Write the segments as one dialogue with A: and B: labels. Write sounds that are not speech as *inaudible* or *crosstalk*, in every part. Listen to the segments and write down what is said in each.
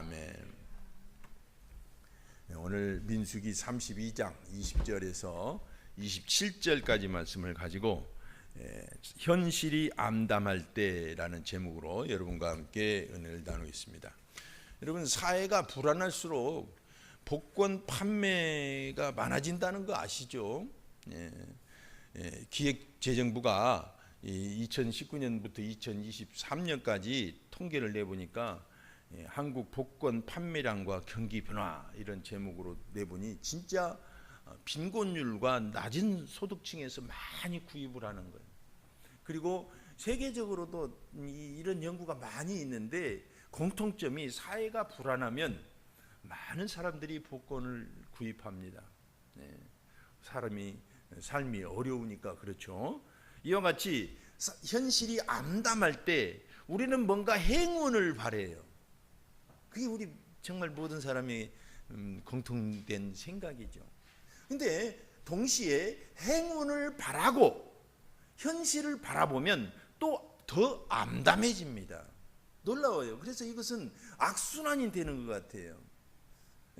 A: 아멘. 네, 오늘 민수기 32장 20절에서 27절까지 말씀을 가지고 예, 현실이 암담할 때라는 제목으로 여러분과 함께 은혜를 나누겠습니다. 여러분 사회가 불안할수록 복권 판매가 많아진다는 거 아시죠? 예, 예, 기획재정부가 2019년부터 2023년까지 통계를 내보니까 예, 한국 복권 판매량과 경기 변화 이런 제목으로 내보니 진짜 어, 빈곤율과 낮은 소득층에서 많이 구입을 하는 거예요. 그리고 세계적으로도 이- 이런 연구가 많이 있는데 공통점이 사회가 불안하면 많은 사람들이 복권을 구입합니다. 네. 사람이 삶이 어려우니까 그렇죠. 이와 같이 사- 현실이 암담할 때 우리는 뭔가 행운을 바래요. 그게 우리 정말 모든 사람의 음, 공통된 생각이죠. 근데 동시에 행운을 바라고 현실을 바라보면 또 더 암담해집니다. 놀라워요. 그래서 이것은 악순환이 되는 것 같아요.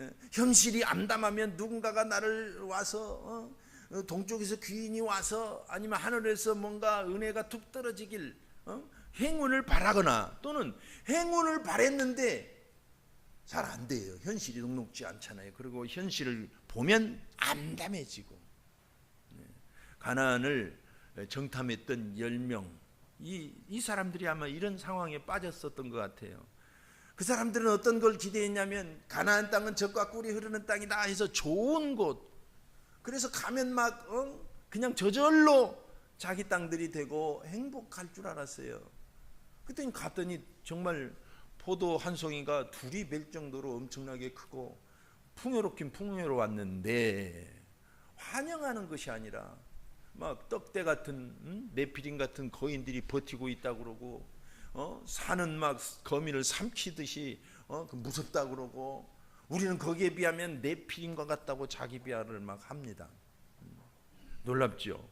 A: 예, 현실이 암담하면 누군가가 나를 와서 어, 어, 동쪽에서 귀인이 와서 아니면 하늘에서 뭔가 은혜가 툭 떨어지길 어? 행운을 바라거나 또는 행운을 바랬는데 잘 안 돼요. 현실이 녹록지 않잖아요. 그리고 현실을 보면 암담해지고 네. 가난을 정탐했던 열명 이, 이 사람들이 아마 이런 상황에 빠졌었던 것 같아요. 그 사람들은 어떤 걸 기대했냐면 가나안 땅은 젖과 꿀이 흐르는 땅이다 해서 좋은 곳. 그래서 가면 막 어? 그냥 저절로 자기 땅들이 되고 행복할 줄 알았어요. 그랬더니 갔더니 정말 포도 한 송이가 둘이 뵐 정도로 엄청나게 크고 풍요롭긴 풍요로웠는데 환영하는 것이 아니라 막 떡대 같은 음? 네피림 같은 거인들이 버티고 있다 그러고 어? 산은 막 거미를 삼키듯이 어? 그 무섭다 그러고 우리는 거기에 비하면 네피림과 같다고 자기 비하를 막 합니다. 음. 놀랍죠.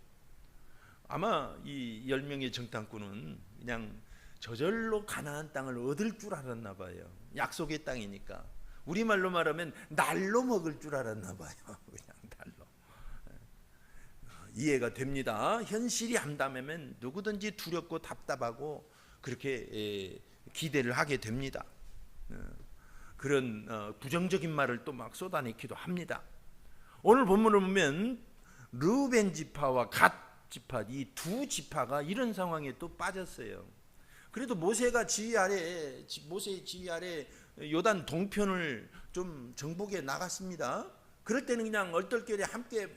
A: 아마 이 열 명의 정탐꾼은 그냥 저절로 가나안 땅을 얻을 줄 알았나 봐요. 약속의 땅이니까. 우리 말로 말하면 날로 먹을 줄 알았나 봐요. *laughs* 그냥 날로. 이해가 됩니다. 현실이 암담하면 누구든지 두렵고 답답하고 그렇게 에, 기대를 하게 됩니다. 어, 그런 어, 부정적인 말을 또 막 쏟아내기도 합니다. 오늘 본문을 보면 르벤 지파와 갓 지파 이 두 지파가 이런 상황에 또 빠졌어요. 그래도 모세가 지휘 아래 모세의 지휘 아래 요단 동편을 좀 정복해 나갔습니다. 그럴 때는 그냥 얼떨결에 함께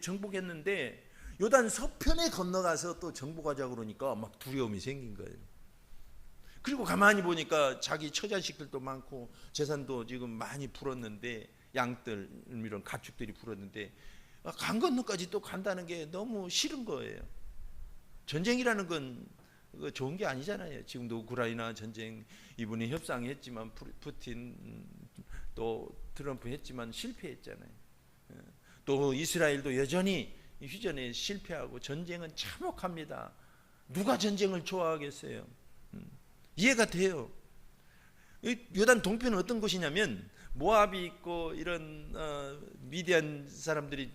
A: 정복했는데 요단 서편에 건너가서 또 정복하자 그러니까 막 두려움이 생긴 거예요. 그리고 가만히 보니까 자기 처자식들도 많고 재산도 지금 많이 불었는데 양들 이런 가축들이 불었는데 강 건너까지 또 간다는 게 너무 싫은 거예요. 전쟁이라는 건 그거 좋은 게 아니잖아요. 지금도 우크라이나 전쟁 이분이 협상했지만 푸- 푸틴 음, 또 트럼프 했지만 실패했잖아요. 예. 또 이스라엘도 여전히 휴전에 실패하고 전쟁은 참혹합니다. 누가 전쟁을 좋아하겠어요? 음, 이해가 돼요. 이 요단 동편은 어떤 곳이냐면 모압이 있고 이런 어, 미디안 사람들이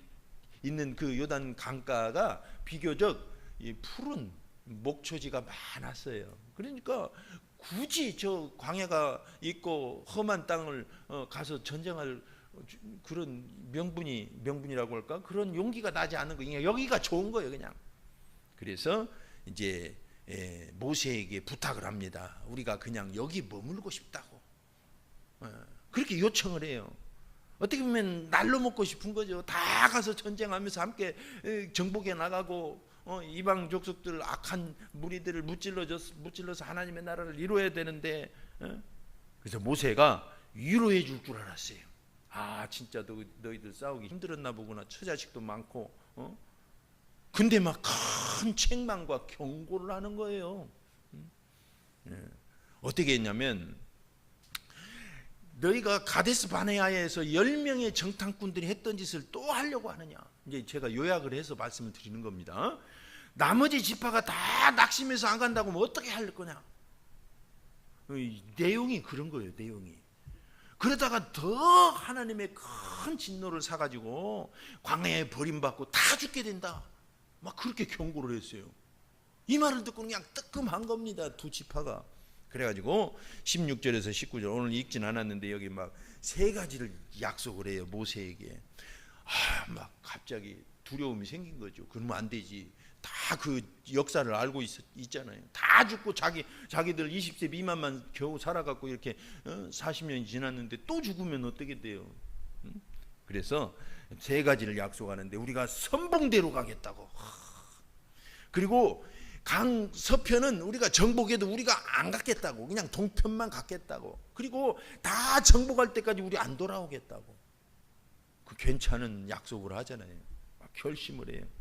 A: 있는 그 요단 강가가 비교적 이 푸른 목초지가 많았어요. 그러니까 굳이 저 광야가 있고 험한 땅을 어, 가서 전쟁할 그런 명분이 명분이라고 할까 그런 용기가 나지 않은 거 그냥 여기가 좋은 거예요 그냥. 그래서 이제 예, 모세에게 부탁을 합니다. 우리가 그냥 여기 머물고 싶다고. 예, 그렇게 요청을 해요. 어떻게 보면 날로 먹고 싶은 거죠. 다 가서 전쟁하면서 함께 에, 정복해 나가고 어, 이방 족속들 악한 무리들을 무찔러서 무찔러서 하나님의 나라를 이루어야 되는데 어? 그래서 모세가 위로해 줄 줄 알았어요. 아 진짜 너, 너희들 싸우기 힘들었나 보구나. 처자식도 많고 어? 근데 막 큰 책망과 경고를 하는 거예요. 음? 예. 어떻게 했냐면 너희가 가데스 바네아에서 열 명의 정탐꾼들이 했던 짓을 또 하려고 하느냐? 이제 제가 요약을 해서 말씀을 드리는 겁니다. 나머지 지파가 다 낙심해서 안 간다고 뭐 어떻게 할 거냐? 이 내용이 그런 거예요. 내용이 그러다가 더 하나님의 큰 진노를 사가지고 광야에 버림받고 다 죽게 된다. 막 그렇게 경고를 했어요. 이 말을 듣고 그냥 뜨끔한 겁니다. 두 지파가. 그래가지고 16절에서 19절 오늘 읽진 않았는데 여기 막 세 가지를 약속을 해요 모세에게. 아, 막 갑자기 두려움이 생긴 거죠. 그러면 안 되지. 다 그 역사를 알고 있, 있잖아요. 다 죽고 자기 자기들 20세 미만만 겨우 살아갖고 이렇게 어, 40년이 지났는데 또 죽으면 어떻게 돼요? 응? 그래서 세 가지를 약속하는데 우리가 선봉대로 가겠다고. 하. 그리고 강 서편은 우리가 정복해도 우리가 안 갔겠다고 그냥 동편만 갔겠다고 그리고 다 정복할 때까지 우리 안 돌아오겠다고 그 괜찮은 약속을 하잖아요 막 결심을 해요 예,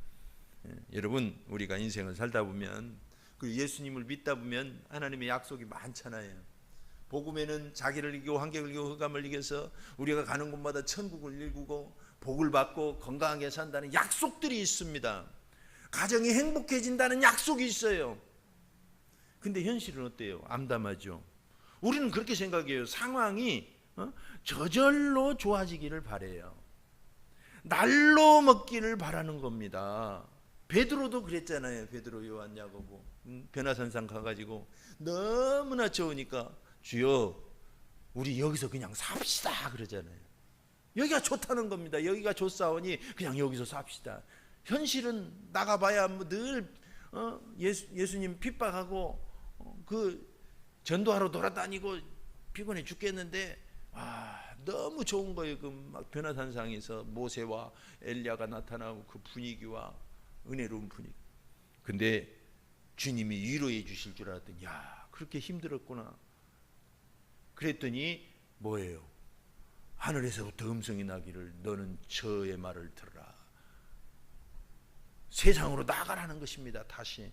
A: 여러분 우리가 인생을 살다 보면 그 예수님을 믿다 보면 하나님의 약속이 많잖아요 복음에는 자기를 이기고 환경을 이기고 흑암을 이겨서 우리가 가는 곳마다 천국을 일구고 복을 받고 건강하게 산다는 약속들이 있습니다 가정이 행복해진다는 약속이 있어요. 근데 현실은 어때요? 암담하죠. 우리는 그렇게 생각해요. 상황이 어? 저절로 좋아지기를 바래요. 날로 먹기를 바라는 겁니다. 베드로도 그랬잖아요. 베드로 요한 야고보 음, 변화산상 가가지고 너무나 좋으니까 주여 우리 여기서 그냥 삽시다 그러잖아요. 여기가 좋다는 겁니다. 여기가 좋사오니 그냥 여기서 삽시다. 현실은 나가봐야 뭐늘 어, 예수, 예수님 핍박하고 어, 그 전도하러 돌아다니고 피곤해 죽겠는데 아 너무 좋은 거예요. 그 막 변화산상에서 모세와 엘리야가 나타나고 그 분위기와 은혜로운 분위기. 근데 주님이 위로해 주실 줄 알았더니 야 그렇게 힘들었구나. 그랬더니 뭐예요? 하늘에서부터 음성이 나기를 너는 저의 말을 들어라. 세상으로 나가라는 것입니다. 다시.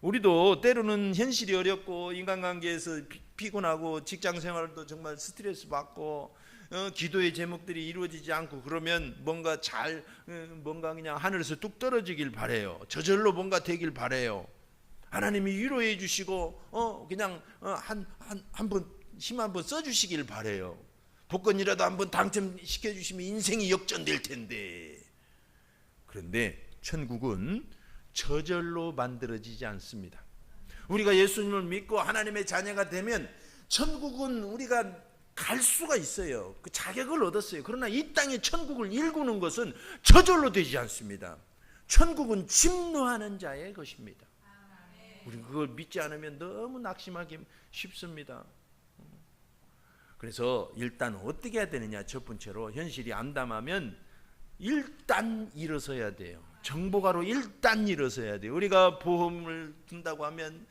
A: 우리도 때로는 현실이 어렵고 인간관계에서 피, 곤하고 직장 생활도 정말 스트레스 받고 어, 기도의 제목들이 이루어지지 않고 그러면 뭔가 잘 어, 뭔가 그냥 하늘에서 뚝 떨어지길 바래요. 저절로 뭔가 되길 바래요. 하나님이 위로해 주시고 어 그냥 한 한 한 번 힘 한 번 써 주시길 바래요. 복권이라도 한번 당첨시켜 주시면 인생이 역전될 텐데. 그런데 천국은 저절로 만들어지지 않습니다. 우리가 예수님을 믿고 하나님의 자녀가 되면 천국은 우리가 갈 수가 있어요. 그 자격을 얻었어요. 그러나 이 땅의 천국을 일구는 것은 저절로 되지 않습니다. 천국은 침노하는 자의 것입니다. 우리 그걸 믿지 않으면 너무 낙심하기 쉽습니다. 그래서 일단 어떻게 해야 되느냐 첫 번째로 현실이 암담하면 일단 일어서야 돼요. 정보가로 일단 일어서야 돼요. 우리가 보험을 든다고 하면 어,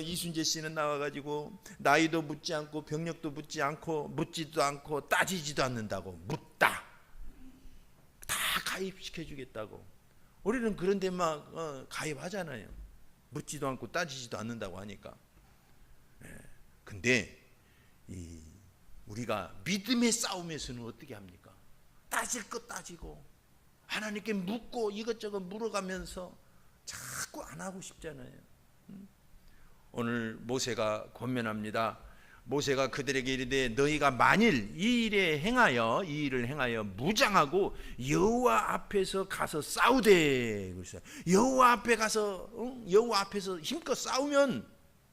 A: 이순재 씨는 나와가지고 나이도 묻지 않고 병력도 묻지 않고 묻지도 않고 따지지도 않는다고 묻다 다 가입시켜 주겠다고 우리는 그런데 막 어, 가입하잖아요. 묻지도 않고 따지지도 않는다고 하니까. 네. 근데 이 우리가 믿음의 싸움에서는 어떻게 합니까? 따질 것 따지고 하나님께 묻고 이것저것 물어가면서 자꾸 안 하고 싶잖아요. 음? 오늘 모세가 권면합니다. 모세가 그들에게 이르되 너희가 만일 이 일에 행하여 이 일을 행하여 무장하고 여호와 앞에서 가서 싸우되 그랬어요. 여호와 앞에 가서 여호와 앞에서 힘껏 싸우면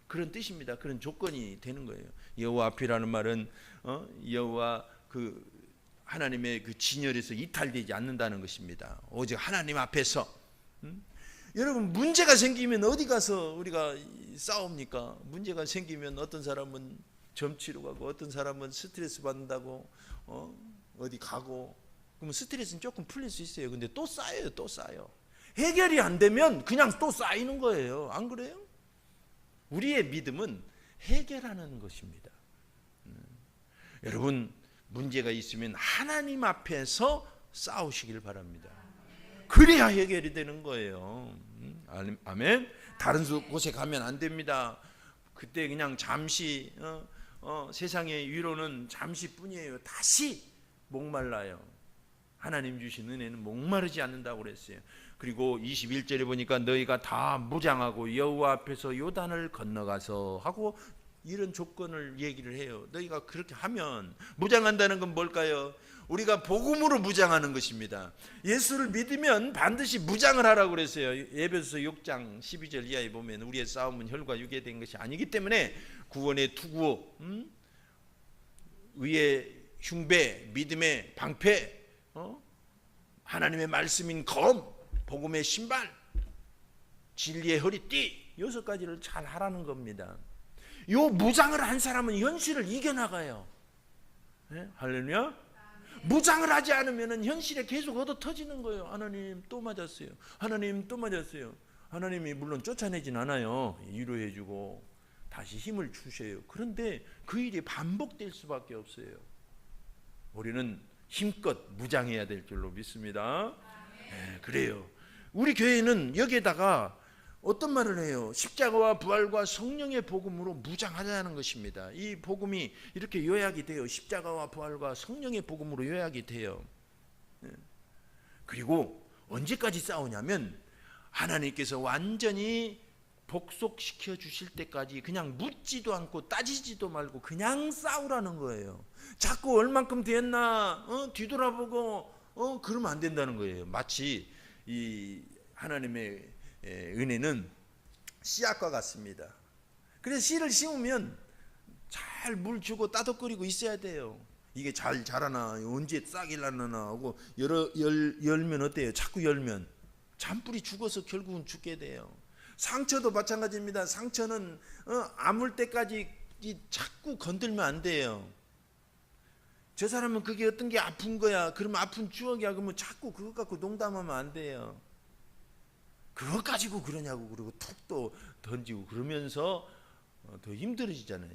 A: 그런 뜻입니다. 그런 조건이 되는 거예요. 여호와 앞이라는 말은 어? 여호와 그 하나님의 그 진열에서 이탈되지 않는다는 것입니다. 오직 하나님 앞에서 음? 여러분 문제가 생기면 어디 가서 우리가 싸웁니까? 문제가 생기면 어떤 사람은 점치러 가고 어떤 사람은 스트레스 받는다고 어? 어디 가고 그러면 스트레스는 조금 풀릴 수 있어요. 근데 또 쌓여요, 또 쌓여. 해결이 안 되면 그냥 또 쌓이는 거예요. 안 그래요? 우리의 믿음은 해결하는 것입니다. 음. 여러분 문제가 있으면 하나님 앞에서 싸우시길 바랍니다. 그래야 해결이 되는 거예요. 음, 아멘. 다른 곳에 가면 안 됩니다. 그때 그냥 잠시 어, 어, 세상의 위로는 잠시뿐이에요. 다시 목말라요. 하나님 주신 은혜는 목마르지 않는다고 그랬어요. 그리고 21절에 보니까 너희가 다 무장하고 여호와 앞에서 요단을 건너가서 하고 이런 조건을 얘기를 해요. 너희가 그렇게 하면 무장한다는 건 뭘까요? 우리가 복음으로 무장하는 것입니다. 예수를 믿으면 반드시 무장을 하라고 그랬어요. 예배서 6장 12절 이하에 보면 우리의 싸움은 혈과 육에 된 것이 아니기 때문에 구원의 투구, 음? 의의 흉배, 믿음의 방패, 어? 하나님의 말씀인 검, 복음의 신발, 진리의 허리띠 여섯 가지를 잘 하라는 겁니다. 요 무장을 한 사람은 현실을 이겨나가요. 네? 할렐루야. 무장을 하지 않으면 현실에 계속 얻어 터지는 거예요. 하나님 또 맞았어요. 하나님 또 맞았어요. 하나님이 물론 쫓아내진 않아요. 위로해주고 다시 힘을 주셔요. 그런데 그 일이 반복될 수밖에 없어요. 우리는 힘껏 무장해야 될 줄로 믿습니다. 네, 그래요. 우리 교회는 여기에다가 어떤 말을 해요? 십자가와 부활과 성령의 복음으로 무장하자는 것입니다. 이 복음이 이렇게 요약이 돼요. 십자가와 부활과 성령의 복음으로 요약이 돼요. 예. 그리고 언제까지 싸우냐면 하나님께서 완전히 복속시켜 주실 때까지 그냥 묻지도 않고 따지지도 말고 그냥 싸우라는 거예요. 자꾸 얼만큼 됐나 어? 뒤돌아보고 어 그러면 안 된다는 거예요. 마치 이 하나님의 예, 은혜는 씨앗과 같습니다. 그래서 씨를 심으면 잘 물 주고 따뜻거리고 있어야 돼요. 이게 잘 자라나 언제 싹이 나나 하고 열어, 열, 열면 어때요? 자꾸 열면 잔뿌리 죽어서 결국은 죽게 돼요. 상처도 마찬가지입니다. 상처는 어, 아물 때까지 이 자꾸 건들면 안 돼요. 저 사람은 그게 어떤 게 아픈 거야. 그러면 아픈 추억이야. 그러면 자꾸 그것 갖고 농담하면 안 돼요. 그것 가지고 그러냐고 그러고 툭 또 던지고 그러면서 어, 더 힘들어지잖아요.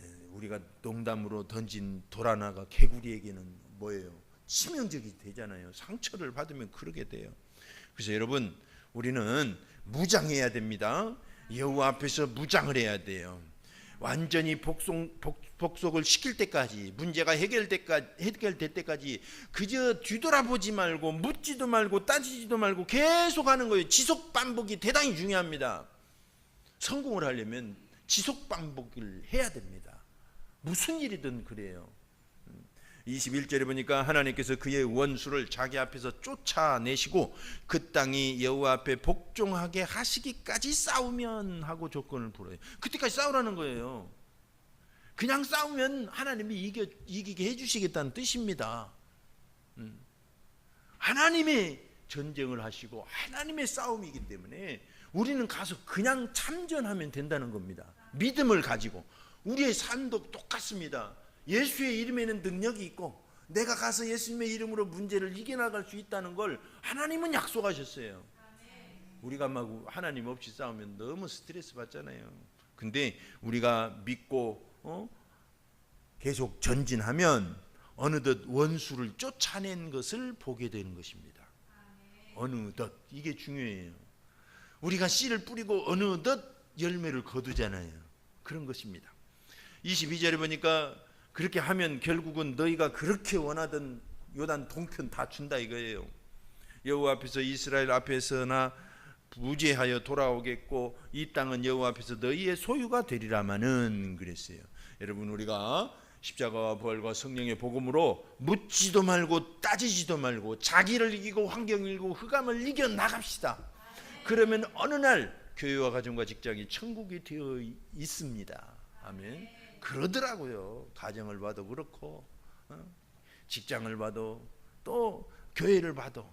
A: 예, 우리가 농담으로 던진 도라나가 개구리에게는 뭐예요? 치명적이 되잖아요. 상처를 받으면 그러게 돼요. 그래서 여러분 우리는 무장해야 됩니다. 여호와 앞에서 무장을 해야 돼요. 완전히 복속, 복, 복속을 시킬 때까지 문제가 해결될, 해결될 때까지 그저 뒤돌아보지 말고 묻지도 말고 따지지도 말고 계속 하는 거예요. 지속 반복이 대단히 중요합니다. 성공을 하려면 지속 반복을 해야 됩니다. 무슨 일이든 그래요. 21절에 보니까 하나님께서 그의 원수를 자기 앞에서 쫓아내시고 그 땅이 여호와 앞에 복종하게 하시기까지 싸우면 하고 조건을 불어요. 그때까지 싸우라는 거예요. 그냥 싸우면 하나님이 이겨, 이기게 해주시겠다는 뜻입니다. 음. 하나님의 전쟁을 하시고 하나님의 싸움이기 때문에 우리는 가서 그냥 참전하면 된다는 겁니다. 믿음을 가지고 우리의 삶도 똑같습니다. 예수의 이름에는 능력이 있고 내가 가서 예수님의 이름으로 문제를 이겨나갈 수 있다는 걸 하나님은 약속하셨어요. 우리가 막 하나님 없이 싸우면 너무 스트레스 받잖아요. 근데 우리가 믿고 어? 계속 전진하면 어느덧 원수를 쫓아낸 것을 보게 되는 것입니다. 어느덧 이게 중요해요. 우리가 씨를 뿌리고 어느덧 열매를 거두잖아요. 그런 것입니다. 22절에 보니까 그렇게 하면 결국은 너희가 그렇게 원하던 요단 동편 다 준다 이거예요. 여호와 앞에서 이스라엘 앞에서나 부재하여 돌아오겠고 이 땅은 여호와 앞에서 너희의 소유가 되리라마는 그랬어요. 여러분 우리가 십자가와 부활과 성령의 복음으로 묻지도 말고 따지지도 말고 자기를 이기고 환경을 이기고 흑암을 이겨 나갑시다. 그러면 어느 날 교회와 가정과 직장이 천국이 되어 있습니다. 아멘. 그러더라고요. 가정을 봐도 그렇고 어? 직장을 봐도 또 교회를 봐도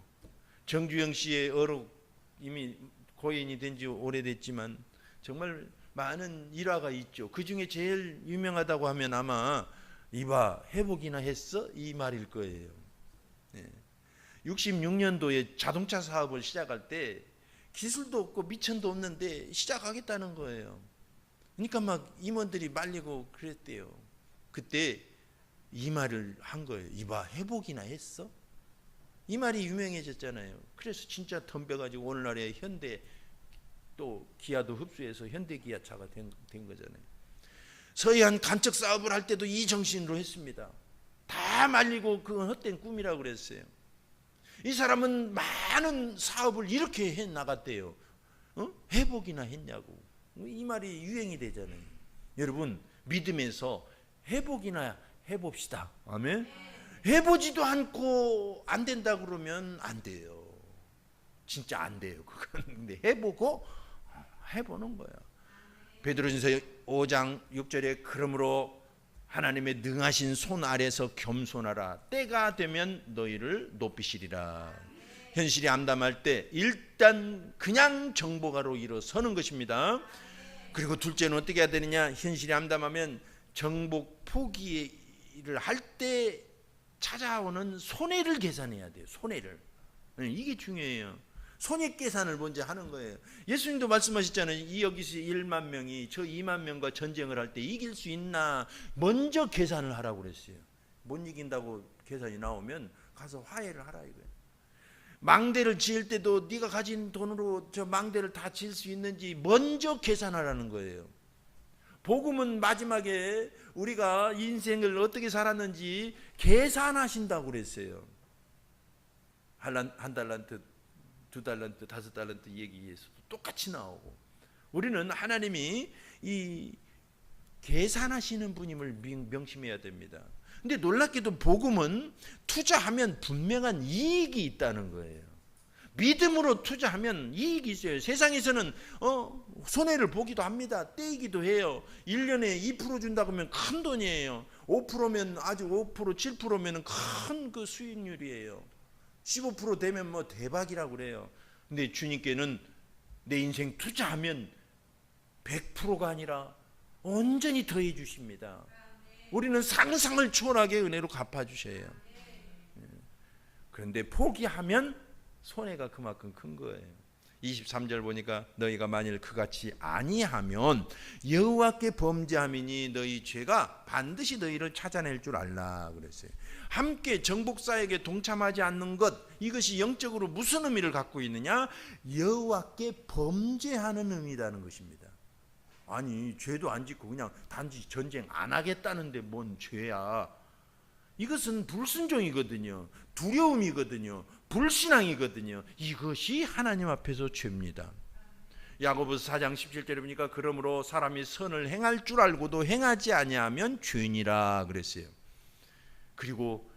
A: 정주영 씨의 어록 이미 고인이 된 지 오래됐지만 정말 많은 일화가 있죠. 그 중에 제일 유명하다고 하면 아마 이봐 회복이나 했어 이 말일 거예요. 네. 66년도에 자동차 사업을 시작할 때 기술도 없고 미천도 없는데 시작하겠다는 거예요. 그러니까 막 임원들이 말리고 그랬대요. 그때 이 말을 한 거예요. 이봐 회복이나 했어? 이 말이 유명해졌잖아요. 그래서 진짜 덤벼가지고 오늘날에 현대 또 기아도 흡수해서 현대 기아차가 된, 된 거잖아요. 서해안 간척 사업을 할 때도 이 정신으로 했습니다. 다 말리고 그건 헛된 꿈이라고 그랬어요. 이 사람은 많은 사업을 이렇게 해 나갔대요. 어? 회복이나 했냐고. 이 말이 유행이 되잖아요. 여러분 믿음에서 회복이나 해봅시다. 아멘. 해보지도 않고 안 된다 그러면 안 돼요. 진짜 안 돼요. 그건 *laughs* 근데 해보고 해보는 거야. 베드로전서 5장 6절에 그러므로 하나님의 능하신 손 아래서 겸손하라. 때가 되면 너희를 높이시리라. 현실이 암담할 때 일단 그냥 정보가로 일어서는 것입니다. 그리고 둘째는 어떻게 해야 되느냐? 현실이 암담하면 정복 포기를 할 때 찾아오는 손해를 계산해야 돼요. 손해를. 네, 이게 중요해요. 손익 계산을 먼저 하는 거예요. 예수님도 말씀하셨잖아요. 이 여기서 1만 명이 저 2만 명과 전쟁을 할 때 이길 수 있나 먼저 계산을 하라고 그랬어요. 못 이긴다고 계산이 나오면 가서 화해를 하라 이거예요. 망대를 지을 때도 네가 가진 돈으로 저 망대를 다 지을 수 있는지 먼저 계산하라는 거예요. 복음은 마지막에 우리가 인생을 어떻게 살았는지 계산하신다고 그랬어요. 한, 한 달란트, 두 달란트, 다섯 달란트 얘기에서도 똑같이 나오고 우리는 하나님이 이 계산하시는 분임을 명- 명심해야 됩니다. 근데 놀랍게도 복음은 투자하면 분명한 이익이 있다는 거예요. 믿음으로 투자하면 이익이 있어요. 세상에서는 어, 손해를 보기도 합니다. 떼이기도 해요. 1년에 2% 준다고 하면 큰 돈이에요. 5%면 아주 5% 7%면 큰 그 수익률이에요. 15% 되면 뭐 대박이라고 그래요. 근데 주님께는 내 인생 투자하면 100%가 아니라 온전히 더해 주십니다. 우리는 상상을 초월하게 은혜로 갚아 주셔요. 그런데 포기하면 손해가 그만큼 큰 거예요. 23절 보니까 너희가 만일 그같이 아니하면 여호와께 범죄함이니 너희 죄가 반드시 너희를 찾아낼 줄 알라 그랬어요. 함께 정복사에게 동참하지 않는 것 이것이 영적으로 무슨 의미를 갖고 있느냐? 여호와께 범죄하는 의미라는 것입니다. 아니 죄도 안 짓고 그냥 단지 전쟁 안 하겠다는데 뭔 죄야? 이것은 불순종이거든요. 두려움이거든요. 불신앙이거든요. 이것이 하나님 앞에서 죄입니다. 야고보서 4장 17절에 보니까 그러므로 사람이 선을 행할 줄 알고도 행하지 아니하면 죄인이라 그랬어요. 그리고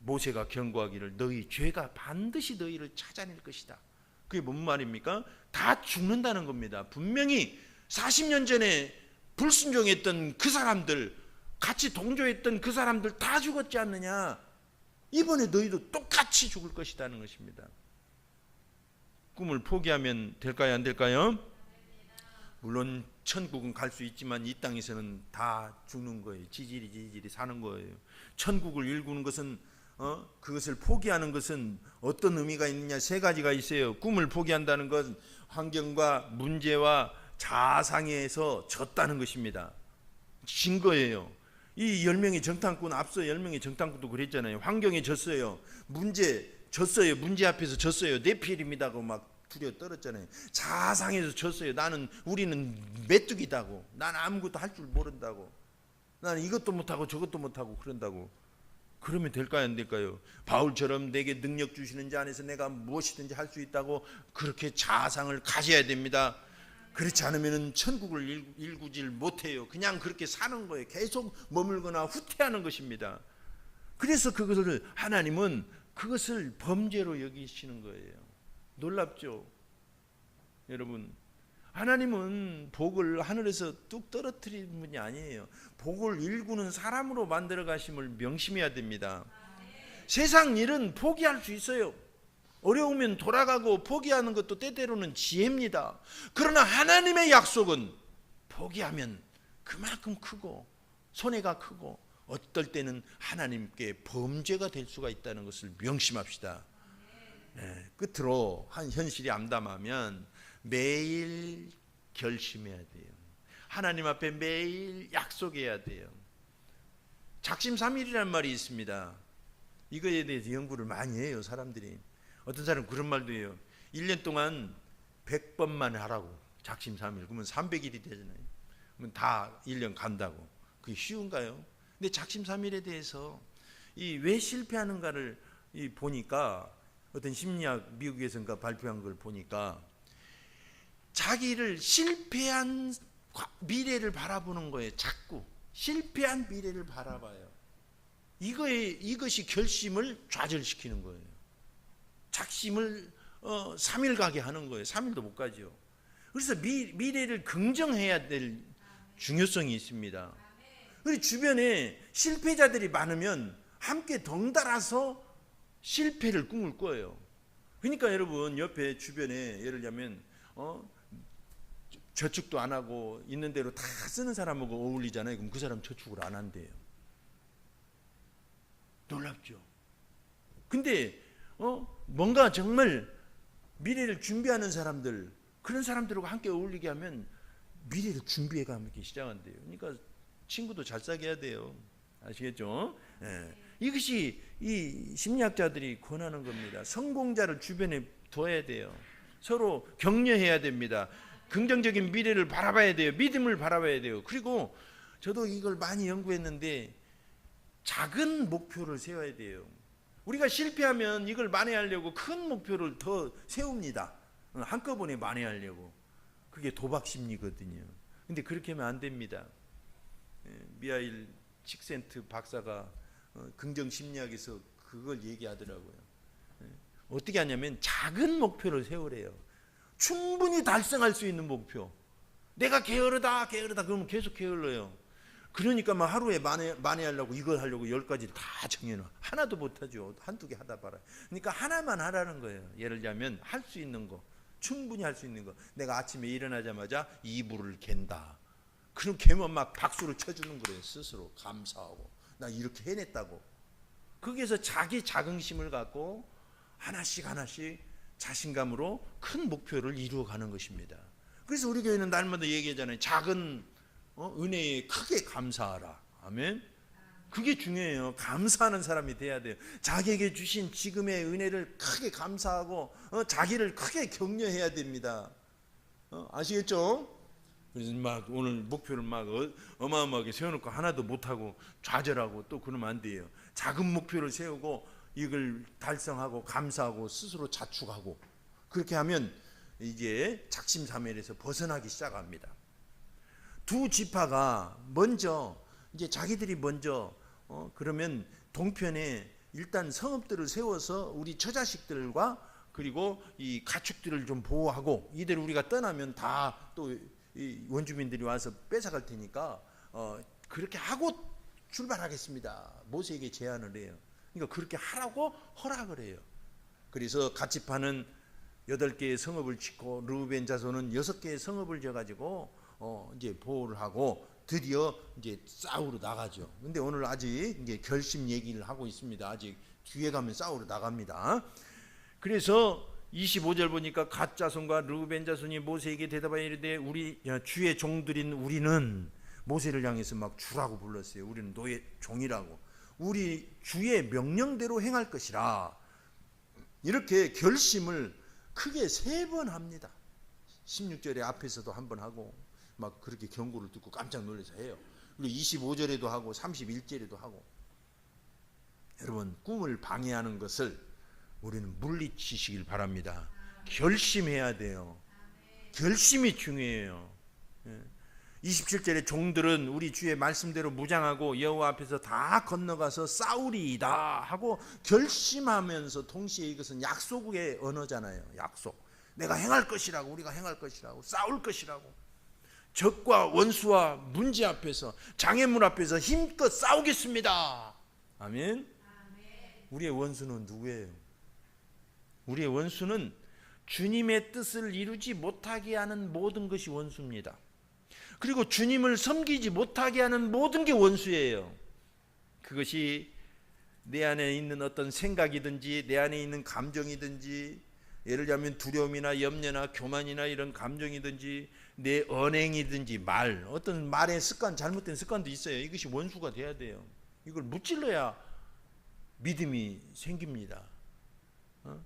A: 모세가 경고하기를 너희 죄가 반드시 너희를 찾아낼 것이다. 그게 뭔 말입니까? 다 죽는다는 겁니다. 분명히 40년 전에 불순종했던 그 사람들 같이 동조했던 그 사람들 다 죽었지 않느냐? 이번에 너희도 똑같이 죽을 것이라는 것입니다. 꿈을 포기하면 될까요, 안 될까요? 물론 천국은 갈 수 있지만 이 땅에서는 다 죽는 거예요. 지질이 지질이 사는 거예요. 천국을 일구는 것은 어? 그것을 포기하는 것은 어떤 의미가 있느냐 세 가지가 있어요. 꿈을 포기한다는 건 환경과 문제와 자상에서 졌다는 것입니다. 진 거예요. 이열 명의 정탐꾼 앞서 열 명의 정탐꾼도 그랬잖아요. 환경에 졌어요. 문제 졌어요. 문제 앞에서 졌어요. 내 필입니다고 막 두려 떨었잖아요. 자상에서 졌어요. 나는 우리는 메뚜기다고. 난 아무것도 할 줄 모른다고. 나는 이것도 못하고 저것도 못하고 그런다고. 그러면 될까요 안 될까요? 바울처럼 내게 능력 주시는 자 안에서 내가 무엇이든지 할 수 있다고 그렇게 자상을 가져야 됩니다. 그렇지 않으면 천국을 일- 일구질 못해요. 그냥 그렇게 사는 거예요. 계속 머물거나 후퇴하는 것입니다. 그래서 그것을 하나님은 그것을 범죄로 여기시는 거예요. 놀랍죠? 여러분, 하나님은 복을 하늘에서 뚝 떨어뜨리는 분이 아니에요. 복을 일구는 사람으로 만들어 가심을 명심해야 됩니다. 세상 일은 포기할 수 있어요. 어려우면 돌아가고 포기하는 것도 때때로는 지혜입니다. 그러나 하나님의 약속은 포기하면 그만큼 크고 손해가 크고 어떨 때는 하나님께 범죄가 될 수가 있다는 것을 명심합시다. 네, 끝으로 한 현실이 암담하면 매일 결심해야 돼요. 하나님 앞에 매일 약속해야 돼요. 작심삼일이라는 말이 있습니다. 이거에 대해서 연구를 많이 해요, 사람들이. 어떤 사람은 그런 말도 해요. 1년 동안 100번만 하라고. 작심삼일. 그러면 300일이 되잖아요. 그러면 다 1년 간다고. 그게 쉬운가요? 근데 작심삼일에 대해서 이 왜 실패하는가를 이 보니까 어떤 심리학 미국에서인가 발표한 걸 보니까 자기를 실패한 과- 미래를 바라보는 거예요. 자꾸 실패한 미래를 바라봐요. 이거에 이것이 결심을 좌절시키는 거예요. 작심을 어, 3일 가게 하는 거예요. 3일도 못 가죠. 그래서 미, 미래를 긍정해야 될 중요성이 있습니다. 우리 주변에 실패자들이 많으면 함께 덩달아서 실패를 꿈을 꿔요. 그러니까 여러분 옆에 주변에 예를 들면 어 저축도 안 하고 있는 대로 다 쓰는 사람하고 어울리잖아요. 그럼 그 사람 저축을 안 한대요. 놀랍죠. 근데 어 뭔가 정말 미래를 준비하는 사람들 그런 사람들하고 함께 어울리게 하면 미래를 준비해 가기 시작한대요. 그러니까 친구도 잘 사귀어야 돼요. 아시겠죠? 예. 이것이 이 심리학자들이 권하는 겁니다. 성공자를 주변에 둬야 돼요. 서로 격려해야 됩니다. 긍정적인 미래를 바라봐야 돼요. 믿음을 바라봐야 돼요. 그리고 저도 이걸 많이 연구했는데 작은 목표를 세워야 돼요. 우리가 실패하면 이걸 만회하려고 큰 목표를 더 세웁니다. 어, 한꺼번에 만회하려고. 그게 도박 심리거든요. 근데 그렇게 하면 안 됩니다. 예, 미하일 칙센트 박사가 어, 긍정 심리학에서 그걸 얘기하더라고요. 예, 어떻게 하냐면 작은 목표를 세우래요. 충분히 달성할 수 있는 목표. 내가 게으르다, 게으르다 그러면 계속 게을러요. 그러니까 막 하루에 만회, 만회하려고 이걸 하려고 열 가지를 다 정해놔. 하나도 못하죠. 한두 개 하다 봐라. 그러니까 하나만 하라는 거예요. 예를 들자면 할 수 있는 거. 충분히 할 수 있는 거. 내가 아침에 일어나자마자 이불을 갠다. 그럼 개면 막 박수를 쳐주는 거예요. 스스로 감사하고. 나 이렇게 해냈다고. 거기에서 자기 자긍심을 갖고 하나씩 하나씩 자신감으로 큰 목표를 이루어가는 것입니다. 그래서 우리 교회는 날마다 얘기하잖아요. 작은 어, 은혜에 크게 감사하라. 아멘. 그게 중요해요. 감사하는 사람이 돼야 돼요. 자기에게 주신 지금의 은혜를 크게 감사하고 어, 자기를 크게 격려해야 됩니다. 어, 아시겠죠? 그래서 막 오늘 목표를 막 어, 어마어마하게 세워놓고 하나도 못하고 좌절하고 또 그러면 안 돼요. 작은 목표를 세우고 이걸 달성하고 감사하고 스스로 자축하고 그렇게 하면 이제 작심삼일에서 벗어나기 시작합니다. 두 지파가 먼저 이제 자기들이 먼저 어 그러면 동편에 일단 성읍들을 세워서 우리 처자식들과 그리고 이 가축들을 좀 보호하고 이대로 우리가 떠나면 다 또 원주민들이 와서 뺏어갈 테니까 어 그렇게 하고 출발하겠습니다. 모세에게 제안을 해요. 그러니까 그렇게 하라고 허락을 해요. 그래서 같이 파는 여덟 개의 성읍을 짓고 르우벤 자손은 여섯 개의 성읍을 져 가지고 어 이제 보호를 하고 드디어 이제 싸우러 나가죠. 근데 오늘 아직 이제 결심 얘기를 하고 있습니다. 아직 뒤에 가면 싸우러 나갑니다. 그래서 25절 보니까 갓 자손과 르우벤 자손이 모세에게 대답하여 이르되 우리 야, 주의 종들인 우리는 모세를 향해서 막 주라고 불렀어요. 우리는 너의 종이라고. 우리 주의 명령대로 행할 것이라. 이렇게 결심을 크게 세 번 합니다. 16절에 앞에서도 한 번 하고 막 그렇게 경고를 듣고 깜짝 놀라서 해요. 그리고 25절에도 하고 31절에도 하고. 여러분 꿈을 방해하는 것을 우리는 물리치시길 바랍니다. 결심해야 돼요. 결심이 중요해요. 예. 27절에 종들은 우리 주의 말씀대로 무장하고 여호와 앞에서 다 건너가서 싸우리이다 하고 결심하면서 동시에 이것은 약속의 언어잖아요. 약속. 내가 행할 것이라고 우리가 행할 것이라고 싸울 것이라고 적과 원수와 문제 앞에서 장애물 앞에서 힘껏 싸우겠습니다. 아멘. 우리의 원수는 누구예요? 우리의 원수는 주님의 뜻을 이루지 못하게 하는 모든 것이 원수입니다. 그리고 주님을 섬기지 못하게 하는 모든 게 원수예요. 그것이 내 안에 있는 어떤 생각이든지 내 안에 있는 감정이든지 예를 들면 두려움이나 염려나 교만이나 이런 감정이든지 내 언행이든지 말 어떤 말의 습관 잘못된 습관도 있어요. 이것이 원수가 돼야 돼요. 이걸 무찔러야 믿음이 생깁니다. 어?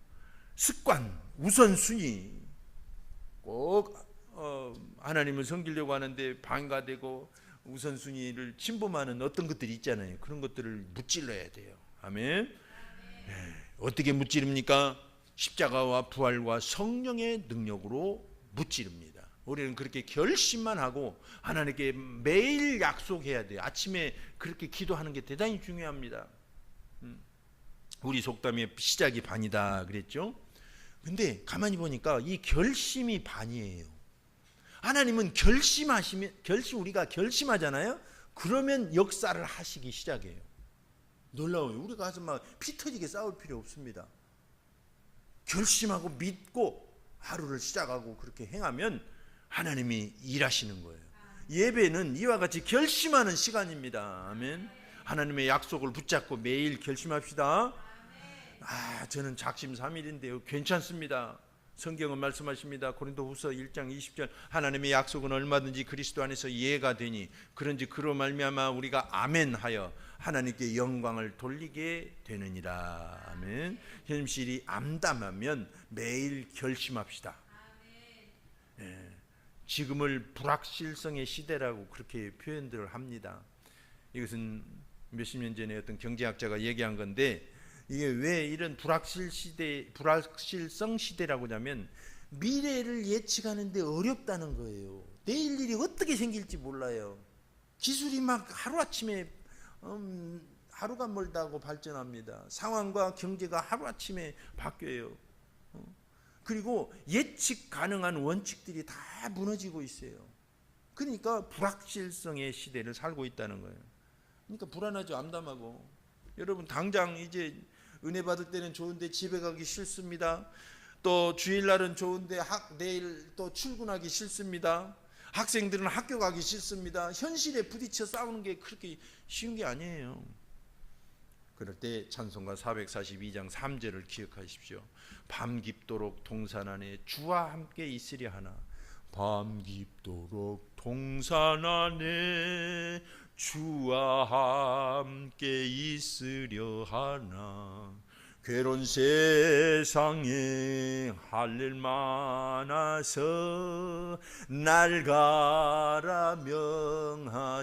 A: 습관, 우선순위 꼭 어, 하나님을 섬기려고 하는데 방해가 되고 우선순위를 침범하는 어떤 것들이 있잖아요. 그런 것들을 무찔러야 돼요. 아멘. 예, 어떻게 무찌릅니까? 십자가와 부활과 성령의 능력으로 무찌릅니다. 우리는 그렇게 결심만 하고 하나님께 매일 약속해야 돼요. 아침에 그렇게 기도하는 게 대단히 중요합니다. 음. 우리 속담에 시작이 반이다 그랬죠. 근데 가만히 보니까 이 결심이 반이에요. 하나님은 결심하시면 결심 우리가 결심하잖아요. 그러면 역사를 하시기 시작해요. 놀라워요. 우리가 가서 막 피 터지게 싸울 필요 없습니다. 결심하고 믿고 하루를 시작하고 그렇게 행하면 하나님이 일하시는 거예요. 예배는 이와 같이 결심하는 시간입니다. 아멘. 하나님의 약속을 붙잡고 매일 결심합시다. 아, 저는 작심 삼일인데요. 괜찮습니다. 성경은 말씀하십니다. 고린도후서 1장 20절 하나님의 약속은 얼마든지 그리스도 안에서 이해가 되니 그런지 그로 말미암아 우리가 아멘하여 하나님께 영광을 돌리게 되느니라. 아멘. 현실이 암담하면 매일 결심합시다. 예, 지금을 불확실성의 시대라고 그렇게 표현들을 합니다. 이것은 몇십 년 전에 어떤 경제학자가 얘기한 건데 이게 왜 이런 불확실 시대, 불확실성 시대라고 하냐면 미래를 예측하는데 어렵다는 거예요. 내일 일이 어떻게 생길지 몰라요. 기술이 막 하루아침에 음, 하루가 멀다고 발전합니다. 상황과 경제가 하루아침에 바뀌어요. 어? 그리고 예측 가능한 원칙들이 다 무너지고 있어요. 그러니까 불확실성의 시대를 살고 있다는 거예요. 그러니까 불안하죠. 암담하고. 여러분 당장 이제 은혜 받을 때는 좋은데 집에 가기 싫습니다. 또 주일날은 좋은데 학, 내일 또 출근하기 싫습니다. 학생들은 학교 가기 싫습니다. 현실에 부딪혀 싸우는 게 그렇게 쉬운 게 아니에요. 그럴 때 찬송가 442장 3절을 기억하십시오. 밤 깊도록 동산 안에 주와 함께 있으려 하나. 밤 깊도록 동산 안에 주와 함께 있으려 하나. 괴로운 세상에 할 일 많아서 날 가라 명하신다.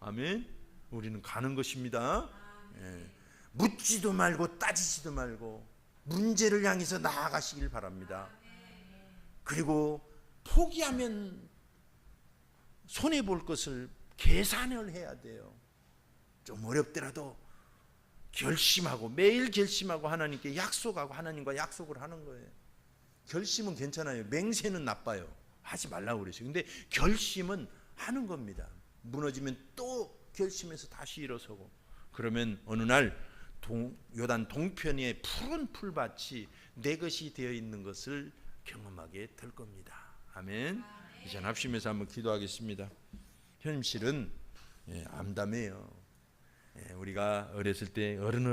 A: 아멘. 우리는 가는 것입니다. 예. 묻지도 말고 따지지도 말고 문제를 향해서 나아가시길 바랍니다. 그리고 포기하면 손해 볼 것을 계산을 해야 돼요. 좀 어렵더라도 결심하고 매일 결심하고 하나님께 약속하고 하나님과 약속을 하는 거예요. 결심은 괜찮아요. 맹세는 나빠요. 하지 말라고 그러죠. 근데 결심은 하는 겁니다. 무너지면 또 결심해서 다시 일어서고 그러면 어느 날 동, 요단 동편의 푸른 풀밭이 내 것이 되어 있는 것을 경험하게 될 겁니다. 아멘. 이제 합심해서 한번 기도하겠습니다. 현실은 예, 암담해요. 예, 우리가 어렸을 때 어른